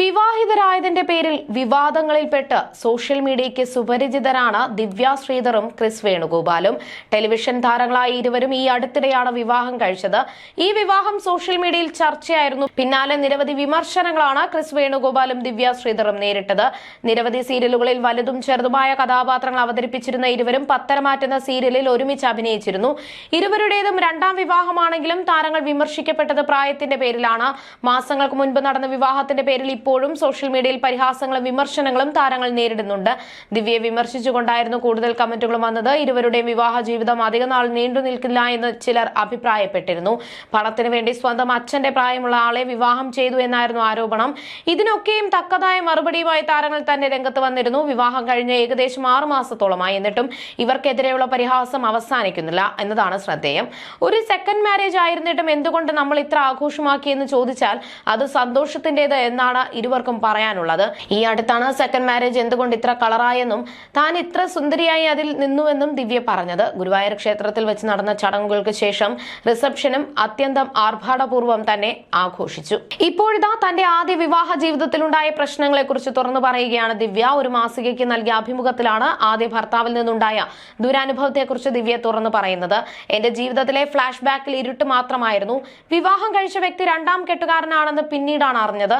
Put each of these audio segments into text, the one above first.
വിവാഹിതരായതിന്റെ പേരിൽ വിവാദങ്ങളിൽപ്പെട്ട് സോഷ്യൽ മീഡിയയ്ക്ക് സുപരിചിതരാണ് ദിവ്യ ശ്രീധറും ക്രിസ് വേണുഗോപാലും. ടെലിവിഷൻ താരങ്ങളായ ഇരുവരും ഈ അടുത്തിടെയാണ് വിവാഹം കഴിച്ചത്. ഈ വിവാഹം സോഷ്യൽ മീഡിയയിൽ ചർച്ചയായിരുന്നു. പിന്നാലെ നിരവധി വിമർശനങ്ങളാണ് ക്രിസ് വേണുഗോപാലും ദിവ്യ ശ്രീധറും നേരിട്ടത്. നിരവധി സീരിയലുകളിൽ വലുതും ചെറുതുമായ കഥാപാത്രങ്ങൾ അവതരിപ്പിച്ചിരുന്ന ഇരുവരും പത്തരമാറ്റുന്ന സീരിയലിൽ ഒരുമിച്ച് അഭിനയിച്ചിരുന്നു. ഇരുവരുടേതും രണ്ടാം വിവാഹമാണെങ്കിലും താരങ്ങൾ വിമർശിക്കപ്പെട്ടത് പ്രായത്തിന്റെ പേരിലാണ്. മാസങ്ങൾക്ക് മുൻപ് നടന്ന വിവാഹത്തിന്റെ പേരിൽ ഇപ്പോഴും സോഷ്യൽ മീഡിയയിൽ പരിഹാസങ്ങളും വിമർശനങ്ങളും താരങ്ങൾ നേരിടുന്നുണ്ട്. ദിവ്യയെ വിമർശിച്ചുകൊണ്ടായിരുന്നു കൂടുതൽ കമന്റുകളും വന്നത്. ഇരുവരുടെയും വിവാഹ ജീവിതം അധിക നാൾ നീണ്ടു നിൽക്കില്ല എന്ന് ചിലർ അഭിപ്രായപ്പെട്ടിരുന്നു. പണത്തിന് വേണ്ടി സ്വന്തം അച്ഛന്റെ പ്രായമുള്ള ആളെ വിവാഹം ചെയ്തു എന്നായിരുന്നു ആരോപണം. ഇതിനൊക്കെയും തക്കതായ മറുപടിയുമായി താരങ്ങൾ തന്നെ രംഗത്ത് വന്നിരുന്നു. വിവാഹം കഴിഞ്ഞ ഏകദേശം ആറു മാസത്തോളമായി. എന്നിട്ടും ഇവർക്കെതിരെയുള്ള പരിഹാസം അവസാനിക്കുന്നില്ല എന്നതാണ് ശ്രദ്ധേയം. ഒരു സെക്കൻഡ് മാരേജ് ആയിരുന്നിട്ടും എന്തുകൊണ്ട് നമ്മൾ ഇത്ര ആഘോഷമാക്കിയെന്ന് ചോദിച്ചാൽ അത് സന്തോഷത്തിന്റേത് എന്നാണ് ഇരുവർക്കും പറയാനുള്ളത്. ഈ അടുത്താണ് സെക്കൻഡ് മാരേജ് എന്തുകൊണ്ട് ഇത്ര കളറായെന്നും താൻ ഇത്ര സുന്ദരിയായി അതിൽ നിന്നുവെന്നും ദിവ്യ പറഞ്ഞത്. ഗുരുവായൂർ ക്ഷേത്രത്തിൽ വെച്ച് നടന്ന ചടങ്ങുകൾക്ക് ശേഷം റിസപ്ഷനും അത്യന്തം ആർഭാടപൂർവം തന്നെ ആഘോഷിച്ചു. ഇപ്പോഴിതാ തന്റെ ആദ്യ വിവാഹ ജീവിതത്തിലുണ്ടായ പ്രശ്നങ്ങളെ കുറിച്ച് തുറന്നു പറയുകയാണ് ദിവ്യ. ഒരു മാസികയ്ക്ക് നൽകിയ അഭിമുഖത്തിലാണ് ആദ്യ ഭർത്താവിൽ നിന്നുണ്ടായ ദുരനുഭവത്തെക്കുറിച്ച് ദിവ്യ തുറന്നു പറയുന്നത്. എന്റെ ജീവിതത്തിലെ ഫ്ലാഷ് ബാക്കിൽ ഇരുട്ട് മാത്രമായിരുന്നു. വിവാഹം കഴിച്ച വ്യക്തി രണ്ടാം കെട്ടുകാരനാണെന്ന് പിന്നീടാണ് അറിഞ്ഞത്.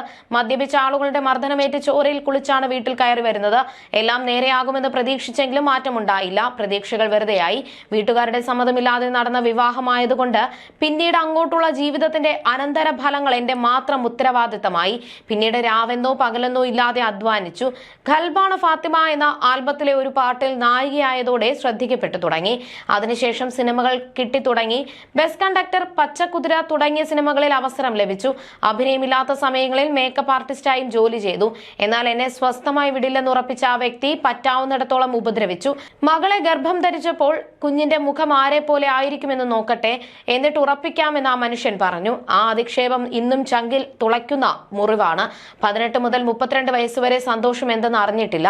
മദ്യപിച്ച ആളുകളുടെ മർദ്ദനമേറ്റ് ചോരയിൽ കുളിച്ചാണ് വീട്ടിൽ കയറി വരുന്നത്. എല്ലാം നേരെയാകുമെന്ന് പ്രതീക്ഷിച്ചെങ്കിലും മാറ്റമുണ്ടായില്ല. പ്രതീക്ഷകൾ വെറുതെയായി. വീട്ടുകാരുടെ സമ്മതമില്ലാതെ നടന്ന വിവാഹമായതുകൊണ്ട് പിന്നീട് അങ്ങോട്ടുള്ള ജീവിതത്തിന്റെ അനന്തര ഫലങ്ങൾ എന്റെ മാത്രം ഉത്തരവാദിത്തമായി. പിന്നീട് രാവെന്നോ പകലെന്നോ ഇല്ലാതെ അധ്വാനിച്ചു. ഖൽബാണ ഫാത്തിമ എന്ന ആൽബത്തിലെ ഒരു പാട്ടിൽ നായികയായതോടെ ശ്രദ്ധിക്കപ്പെട്ടു തുടങ്ങി. അതിനുശേഷം സിനിമകൾ കിട്ടി തുടങ്ങി ബസ് കണ്ടക്ടർ പച്ചക്കുതിര തുടങ്ങിയ സിനിമകളിൽ അവസരം ലഭിച്ചു. അഭിനയമില്ലാത്ത സമയങ്ങളിൽ മേക്കപ്പ് ആർട്ടിസ്റ്റായും ജോലി ചെയ്തു. എന്നാൽ എന്നെ സ്വസ്ഥമായി വിടില്ലെന്ന് ഉറപ്പിച്ച ആ വ്യക്തി പറ്റാവുന്നിടത്തോളം ഉപദ്രവിച്ചു. മകളെ ഗർഭം ധരിച്ചപ്പോൾ കുഞ്ഞിന്റെ മുഖം ആരെ പോലെ ആയിരിക്കുമെന്ന് നോക്കട്ടെ എന്നിട്ട് ഉറപ്പിക്കാമെന്ന് ആ മനുഷ്യൻ പറഞ്ഞു. ആ അധിക്ഷേപം ഇന്നും ചങ്കിൽ തുളയ്ക്കുന്ന മുറിവാണ്. പതിനെട്ട് മുതൽ മുപ്പത്തിരണ്ട് വയസ്സുവരെ സന്തോഷം എന്തെന്ന് അറിഞ്ഞിട്ടില്ല.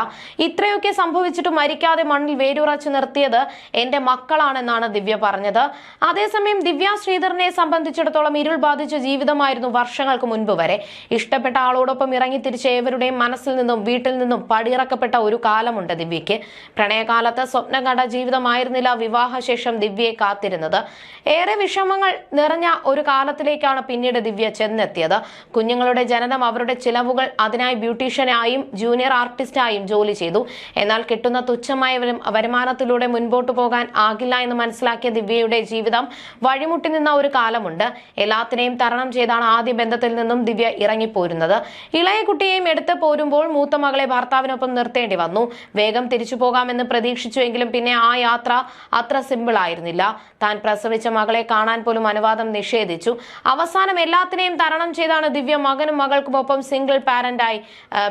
ഇത്രയൊക്കെ സംഭവിച്ചിട്ട് മരിക്കാതെ മണ്ണിൽ വേരുറച്ചു നിർത്തിയത് എന്റെ മക്കളാണെന്നാണ് ദിവ്യ പറഞ്ഞത്. അതേസമയം ദിവ്യ ശ്രീധറിനെ സംബന്ധിച്ചിടത്തോളം ഇരുൾ ബാധിച്ച ജീവിതമായിരുന്നു വർഷങ്ങൾക്ക് മുൻപ് വരെ. ഇഷ്ടപ്പെട്ട ആളോടൊപ്പം ഇറങ്ങി തിരിച്ച ഏവരുടെയും മനസ്സിൽ നിന്നും വീട്ടിൽ നിന്നും പടിയിറക്കപ്പെട്ട ഒരു കാലമുണ്ട് ദിവ്യയ്ക്ക്. പ്രണയകാലത്ത് സ്വപ്നം കണ്ട ജീവിതമായിരുന്നില്ല വിവാഹശേഷം ദിവ്യയെ കാത്തിരുന്നത്. ഏറെ വിഷമങ്ങൾ നിറഞ്ഞ ഒരു കാലത്തിലേക്കാണ് പിന്നീട് ദിവ്യ ചെന്നെത്തിയത്. കുഞ്ഞുങ്ങളുടെ ജനനം അവരുടെ ചിലവുകൾ അതിനായി ബ്യൂട്ടീഷ്യനായും ജൂനിയർ ആർട്ടിസ്റ്റായും ജോലി ചെയ്തു. എന്നാൽ കിട്ടുന്ന തുച്ഛമായ വരും- വരുമാനത്തിലൂടെ മുൻപോട്ടു പോകാൻ ആകില്ല എന്ന് മനസ്സിലാക്കിയ ദിവ്യയുടെ ജീവിതം വഴിമുട്ടി നിന്ന ഒരു കാലമുണ്ട്. എല്ലാത്തിനെയും തരണം ചെയ്താണ് ആദ്യ ബന്ധത്തിൽ നിന്നും ദിവ്യ ഇറങ്ങിപ്പോരുന്നത്. ഇളയ കുട്ടിയെയും എടുത്ത് പോരുമ്പോൾ മൂത്ത മകളെ ഭർത്താവിനൊപ്പം നിർത്തേണ്ടി വന്നു. വേഗം തിരിച്ചു പോകാമെന്ന് പ്രതീക്ഷിച്ചുവെങ്കിലും പിന്നെ ആ യാത്ര അത്ര സിമ്പിൾ ആയിരുന്നില്ല. താൻ പ്രസവിച്ച മകളെ കാണാൻ പോലും അനുവാദം നിഷേധിച്ചു. അവസാനം എല്ലാത്തിനെയും തരണം ചെയ്താണ് ദിവ്യ മകനും മകൾക്കുമൊപ്പം സിംഗിൾ പാരന്റായി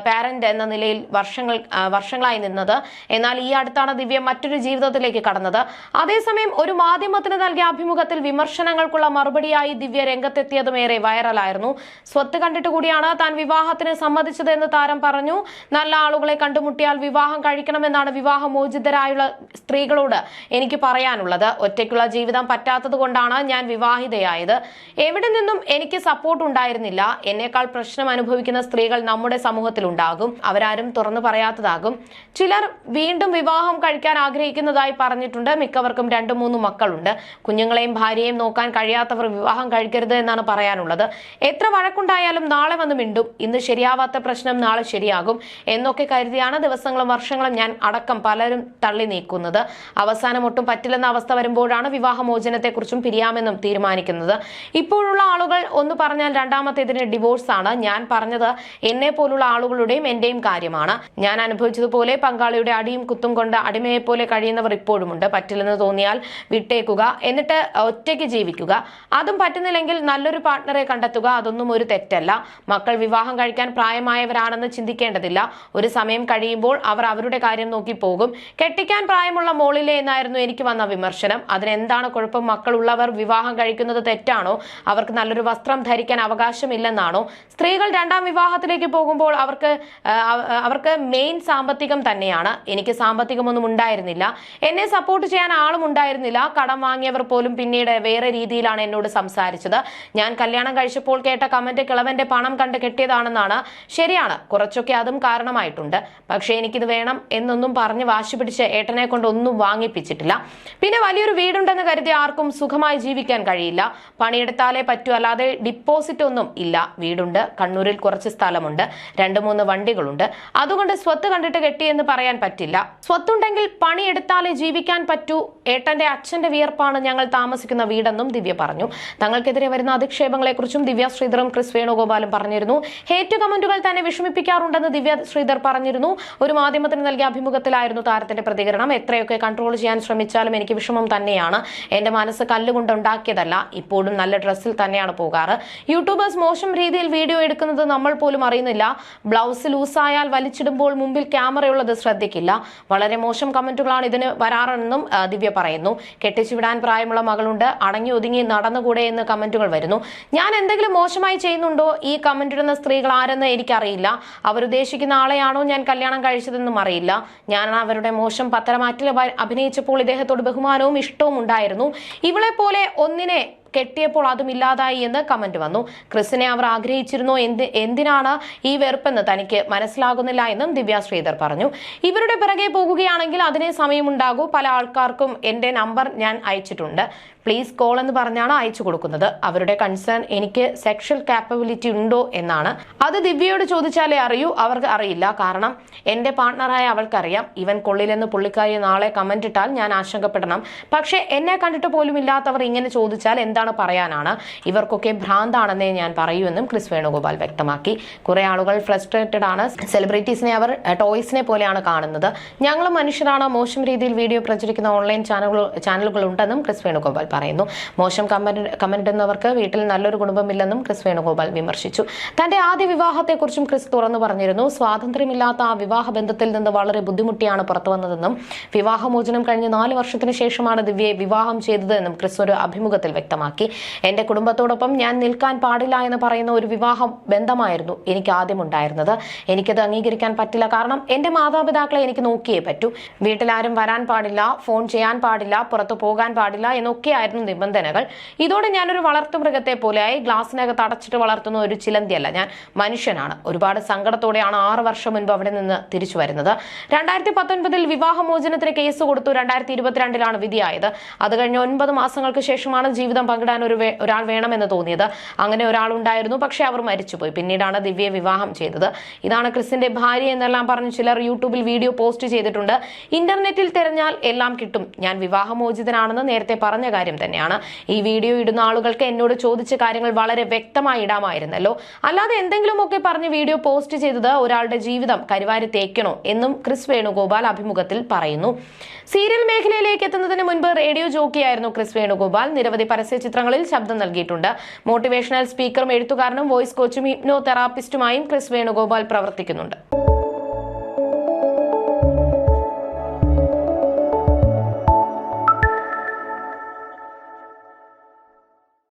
പാരന്റ് എന്ന നിലയിൽ വർഷങ്ങൾ വർഷങ്ങളായി നിന്നത്. എന്നാൽ ഈ അടുത്താണ് ദിവ്യ മറ്റൊരു ജീവിതത്തിലേക്ക് കടന്നത്. അതേസമയം ഒരു മാധ്യമത്തിന് നൽകിയ അഭിമുഖത്തിൽ വിമർശനങ്ങൾക്കുള്ള മറുപടിയായി ദിവ്യ രംഗത്തെത്തിയതും ഏറെ വൈറലായിരുന്നു സ്വത്ത് കണ്ടിട്ട് കൂടിയാണ് താൻ വിവാഹത്തിന് സമ്മതിച്ചത് എന്ന് താരം പറഞ്ഞു. നല്ല ആളുകളെ കണ്ടുമുട്ടിയാൽ വിവാഹം കഴിക്കണമെന്നാണ് വിവാഹമോചിതരായുള്ള സ്ത്രീകളോട് എനിക്ക് പറയാനുള്ളത്. ഒറ്റയ്ക്കുള്ള ജീവിതം പറ്റാത്തത് കൊണ്ടാണ് ഞാൻ വിവാഹിതയായത്. എവിടെ നിന്നും എനിക്ക് സപ്പോർട്ട് ഉണ്ടായിരുന്നില്ല. എന്നേക്കാൾ പ്രശ്നം അനുഭവിക്കുന്ന സ്ത്രീകൾ നമ്മുടെ സമൂഹത്തിൽ ഉണ്ടാകും അവരാരും തുറന്നു പറയാത്തതാകും. ചിലർ വീണ്ടും വിവാഹം കഴിക്കാൻ ആഗ്രഹിക്കുന്നതായി പറഞ്ഞിട്ടുണ്ട്. മിക്കവർക്കും രണ്ടു മൂന്ന് മക്കളുണ്ട്. കുഞ്ഞുങ്ങളെയും ഭാര്യയെയും നോക്കാൻ കഴിയാത്തവർ വിവാഹം കഴിക്കരുത് എന്നാണ് പറയാനുള്ളത്. എത്ര വഴക്കുണ്ടായാലും നാളെ വന്ന് മിണ്ടും. ഇന്ന് ശരിയാവാത്ത പ്രശ്നം നാളെ ശരിയാകും എന്നൊക്കെ കരുതിയാണ് ദിവസങ്ങളും വർഷങ്ങളും ഞാൻ അടക്കം പലരും തള്ളി നീക്കുന്നത്. അവസാനം ഒട്ടും പറ്റില്ലെന്ന അവസ്ഥ വരുമ്പോഴാണ് വിവാഹമോചനത്തെക്കുറിച്ചും പിരിയാമെന്നും തീരുമാനിക്കുന്നത്. ഇപ്പോഴുള്ള ആളുകൾ ഒന്ന് പറഞ്ഞാൽ രണ്ടാമത്തേതിന് ഡിവോഴ്സാണ് ഞാൻ പറഞ്ഞത് എന്നെ പോലുള്ള ആളുകളുടെയും എന്റെയും കാര്യമാണ്. ഞാൻ അനുഭവിച്ചതുപോലെ പങ്കാളിയുടെ അടിയും കുത്തും കൊണ്ട് അടിമയെ പോലെ കഴിയുന്നവർ ഇപ്പോഴുമുണ്ട്. പറ്റില്ലെന്ന് തോന്നിയാൽ വിട്ടേക്കുക എന്നിട്ട് ഒറ്റയ്ക്ക് ജീവിക്കുക. അതും പറ്റുന്നില്ലെങ്കിൽ നല്ലൊരു പാർട്ട്ണറെ കണ്ടെത്തുക അതൊന്നും ഒരു തെറ്റല്ല. മക്കൾ വിവാഹം വിവാഹം കഴിക്കാൻ പ്രായമായവരാണെന്ന് ചിന്തിക്കേണ്ടതില്ല. ഒരു സമയം കഴിയുമ്പോൾ അവർ അവരുടെ കാര്യം നോക്കി പോകും. കെട്ടിക്കാൻ പ്രായമുള്ള മോളിലെ എന്നായിരുന്നു എനിക്ക് വന്ന വിമർശനം. അതിനെന്താണ് കുഴപ്പം? മക്കളുള്ളവർ വിവാഹം കഴിക്കുന്നത് തെറ്റാണോ? അവർക്ക് നല്ലൊരു വസ്ത്രം ധരിക്കാൻ അവകാശമില്ലെന്നാണോ? സ്ത്രീകൾ രണ്ടാം വിവാഹത്തിലേക്ക് പോകുമ്പോൾ അവർക്ക് അവർക്ക് മെയിൻ സാമ്പത്തികം തന്നെയാണ്. എനിക്ക് സാമ്പത്തികമൊന്നും ഉണ്ടായിരുന്നില്ല. എന്നെ സപ്പോർട്ട് ചെയ്യാൻ ആളും ഉണ്ടായിരുന്നില്ല. കടം വാങ്ങിയവർ പോലും പിന്നീട് വേറെ രീതിയിലാണ് എന്നോട് സംസാരിച്ചത്. ഞാൻ കല്യാണം കഴിച്ചപ്പോൾ കേട്ട കമന്റ് കിളവന്റെ പണം കണ്ട് കെട്ടിയതാണെന്നാണ് ശരിയാണ്. കുറച്ചൊക്കെ അതും കാരണമായിട്ടുണ്ട്. പക്ഷേ എനിക്കിത് വേണം എന്നൊന്നും പറഞ്ഞ് വാശി പിടിച്ച് ഏട്ടനെ കൊണ്ട് ഒന്നും വാങ്ങിപ്പിച്ചിട്ടില്ല. പിന്നെ വലിയൊരു വീടുണ്ടെന്ന് കരുതി ആർക്കും സുഖമായി ജീവിക്കാൻ കഴിയില്ല. പണിയെടുത്താലേ പറ്റൂ. അല്ലാതെ ഡിപ്പോസിറ്റ് ഒന്നും ഇല്ല. വീടുണ്ട്. കണ്ണൂരിൽ കുറച്ച് സ്ഥലമുണ്ട്. രണ്ട് മൂന്ന് വണ്ടികളുണ്ട്. അതുകൊണ്ട് സ്വത്ത് കണ്ടിട്ട് കെട്ടി എന്ന് പറയാൻ പറ്റില്ല. സ്വത്തുണ്ടെങ്കിൽ പണിയെടുത്താലേ ജീവിക്കാൻ പറ്റൂ. ഏട്ടന്റെ അച്ഛന്റെ വിയർപ്പാണ് ഞങ്ങൾ താമസിക്കുന്ന വീടെന്നും ദിവ്യ പറഞ്ഞു. തങ്ങൾക്കെതിരെ വരുന്ന അധിക്ഷേപങ്ങളെക്കുറിച്ചും ദിവ്യ ശ്രീധറും ക്രിസ് വേണുഗോപാലും പറഞ്ഞിരുന്നു. ഹേറ്റ് കമന്റുകൾ തന്നെ വിഷമിപ്പിക്കാറുണ്ടെന്ന് ദിവ്യ ശ്രീധർ പറഞ്ഞിരുന്നു. ഒരു മാധ്യമത്തിന് നൽകിയ അഭിമുഖത്തിലായിരുന്നു താരത്തിന്റെ പ്രതികരണം. എത്രയൊക്കെ കൺട്രോൾ ചെയ്യാൻ ശ്രമിച്ചാലും എനിക്ക് വിഷമം തന്നെയാണ്. എന്റെ മനസ്സ് കല്ലുകൊണ്ട് ഉണ്ടാക്കിയതല്ല. ഇപ്പോഴും നല്ല ഡ്രസ്സിൽ തന്നെയാണ് പോകാറ്. യൂട്യൂബേഴ്സ് മോശം രീതിയിൽ വീഡിയോ എടുക്കുന്നത് നമ്മൾ പോലും അറിയുന്നില്ല. ബ്ലൗസ് ലൂസായാൽ വലിച്ചിടുമ്പോൾ മുമ്പിൽ ക്യാമറയുള്ളത് ശ്രദ്ധിക്കില്ല. വളരെ മോശം കമന്റുകളാണ് ഇതിന് വരാറെന്നും ദിവ്യ പറയുന്നു. കെട്ടിച്ചു വിടാൻ പ്രായമുള്ള മകളുണ്ട്. അടങ്ങി ഒതുങ്ങി നടന്നുകൂടെ എന്ന് കമന്റുകൾ വരുന്നു. ഞാൻ എന്തെങ്കിലും മോശമായി ചെയ്യുന്നുണ്ടോ? ഈ കമന്റ് ഇടുന്ന സ്ത്രീകൾ ആരെന്ന് എനിക്കറിയില്ല. അവരുദ്ദേശിക്കുന്ന ആളെയാണോ ഞാൻ കല്യാണം കഴിച്ചതെന്നും അറിയില്ല. ഞാൻ അവരുടെ മോശം പത്തരമാറ്റിൽ അഭിനയിച്ചപ്പോൾ ഇദ്ദേഹത്തോട് ബഹുമാനവും ഇഷ്ടവും ഉണ്ടായിരുന്നു. ഇവളെ പോലെ ഒന്നിനെ കെട്ടിയപ്പോൾ അതും ഇല്ലാതായി എന്ന് കമന്റ് വന്നു. ക്രിസിനെ അവർ ആഗ്രഹിച്ചിരുന്നോ? എന്ത് എന്തിനാണ് ഈ വെറുപ്പെന്ന് തനിക്ക് മനസ്സിലാകുന്നില്ല എന്നും ദിവ്യ ശ്രീധർ പറഞ്ഞു. ഇവരുടെ പിറകെ പോകുകയാണെങ്കിൽ അതിനെ സമയമുണ്ടാകൂ. പല ആൾക്കാർക്കും എന്റെ നമ്പർ ഞാൻ അയച്ചിട്ടുണ്ട്. പ്ലീസ് കോൾ എന്ന് പറഞ്ഞാണ് അയച്ചു കൊടുക്കുന്നത്. അവരുടെ കൺസേൺ എനിക്ക് സെക്ഷൽ കാപ്പബിലിറ്റി ഉണ്ടോ എന്നാണ്. അത് ദിവ്യയോട് ചോദിച്ചാലേ അറിയൂ. അവർക്ക് അറിയില്ല. കാരണം എന്റെ പാർട്ണറായ അവൾക്കറിയാം. ഇവൻ കൊള്ളിലെന്ന് പുള്ളിക്കാരി നാളെ കമന്റ് ഇട്ടാൽ ഞാൻ ആശങ്കപ്പെടണം. പക്ഷേ എന്നെ കണ്ടിട്ട് പോലും ഇല്ലാത്തവർ ഇങ്ങനെ ചോദിച്ചാൽ എന്താണ് പറയാനാണ്. ഇവർക്കൊക്കെ ഭ്രാന്താണെന്നേ ഞാൻ പറയൂവെന്നും ക്രിസ് വേണുഗോപാൽ വ്യക്തമാക്കി. കുറെ ആളുകൾ ഫ്രസ്ട്രേറ്റഡ് ആണ്. സെലിബ്രിറ്റീസിനെ അവർ ടോയ്സിനെ പോലെയാണ് കാണുന്നത്. ഞങ്ങളും മനുഷ്യരാണ്. മോശം രീതിയിൽ വീഡിയോ പ്രചരിക്കുന്ന ഓൺലൈൻ ചാനലുകൾ ചാനലുകൾ ഉണ്ടെന്നും ക്രിസ് വേണുഗോപാൽ പറയുന്നു. മോശം കമന്റ് കമന്റ് വീട്ടിൽ നല്ലൊരു കുടുംബമില്ലെന്നും ക്രിസ് വേണുഗോപാൽ വിമർശിച്ചു. തന്റെ ആദ്യ വിവാഹത്തെക്കുറിച്ചും ക്രിസ് തുറന്നു പറഞ്ഞിരുന്നു. സ്വാതന്ത്ര്യമില്ലാത്ത ആ വിവാഹ ബന്ധത്തിൽ നിന്ന് വളരെ ബുദ്ധിമുട്ടിയാണ് പുറത്തു വന്നതെന്നും വിവാഹമോചനം കഴിഞ്ഞ് നാല് വർഷത്തിന് ശേഷമാണ് ദിവ്യയെ വിവാഹം ചെയ്തതെന്നും ക്രിസ് ഒരു അഭിമുഖത്തിൽ വ്യക്തമാക്കി. എന്റെ കുടുംബത്തോടൊപ്പം ഞാൻ നിൽക്കാൻ പാടില്ല എന്ന് പറയുന്ന ഒരു വിവാഹ ബന്ധമായിരുന്നു എനിക്ക് ആദ്യം ഉണ്ടായിരുന്നത് എനിക്കത് അംഗീകരിക്കാൻ പറ്റില്ല. കാരണം എന്റെ മാതാപിതാക്കളെ എനിക്ക് നോക്കിയേ പറ്റൂ. വീട്ടിലാരും വരാൻ പാടില്ല ഫോൺ ചെയ്യാൻ പാടില്ല പുറത്തു പോകാൻ പാടില്ല എന്നൊക്കെയായിരുന്നു നിബന്ധനകൾ. ഇതോടെ ഞാനൊരു വളർത്തുമൃഗത്തെ പോലെയായി ഗ്ലാസിനകത്ത് അടച്ചിട്ട് വളർത്തുന്ന ഒരു ചിലന്തിയല്ല. ഞാൻ മനുഷ്യനാണ്. ഒരുപാട് സങ്കടത്തോടെയാണ് ആറ് വർഷം മുൻപ് അവിടെ നിന്ന് തിരിച്ചു വരുന്നത്. രണ്ടായിരത്തി പത്തൊൻപതിൽ വിവാഹമോചനത്തിന് കേസ് കൊടുത്തു. രണ്ടായിരത്തി ഇരുപത്തിരണ്ടിലാണ് വിധിയായത്. അത് കഴിഞ്ഞ് ഒൻപത് മാസങ്ങൾക്ക് ശേഷമാണ് ജീവിതം പങ്കിടാൻ ഒരു ഒരാൾ വേണമെന്ന് തോന്നിയത്. അങ്ങനെ ഒരാൾ ഉണ്ടായിരുന്നു. പക്ഷേ അവർ മരിച്ചുപോയി. പിന്നീടാണ് ദിവ്യയെ വിവാഹം ചെയ്തത്. ഇതാണ് ക്രിസിന്റെ ഭാര്യ എന്നെല്ലാം പറഞ്ഞ് ചിലർ യൂട്യൂബിൽ വീഡിയോ പോസ്റ്റ് ചെയ്തിട്ടുണ്ട്. ഇന്റർനെറ്റിൽ തിരഞ്ഞാൽ എല്ലാം കിട്ടും. ഞാൻ വിവാഹമോചിതനാണെന്ന് നേരത്തെ പറഞ്ഞ കാര്യം തന്നെയാണ്. ഈ വീഡിയോ ഇടുന്ന ആളുകൾക്ക് എന്നോട് ചോദിച്ച കാര്യങ്ങൾ വളരെ വ്യക്തമായി ഇടാമായിരുന്നല്ലോ. അല്ലാതെ എന്തെങ്കിലുമൊക്കെ പറഞ്ഞ് വീഡിയോ പോസ്റ്റ് ചെയ്തത് ഒരാളുടെ ജീവിതം കരുവാരി തേക്കണോ എന്നും ക്രിസ് വേണുഗോപാൽ അഭിമുഖത്തിൽ പറയുന്നു. സീരിയൽ മേഖലയിലേക്ക് എത്തുന്നതിന് മുൻപ് റേഡിയോ ജോക്കിയായിരുന്നു ക്രിസ് വേണുഗോപാൽ. നിരവധി പരസ്യ ചിത്രങ്ങളിൽ ശബ്ദം നൽകിയിട്ടുണ്ട്. മോട്ടിവേഷണൽ സ്പീക്കറും എഴുത്തുകാരനും വോയിസ് കോച്ചും ഹിപ്നോ തെറാപ്പിസ്റ്റുമായും ക്രിസ് വേണുഗോപാൽ പ്രവർത്തിക്കുന്നുണ്ട്.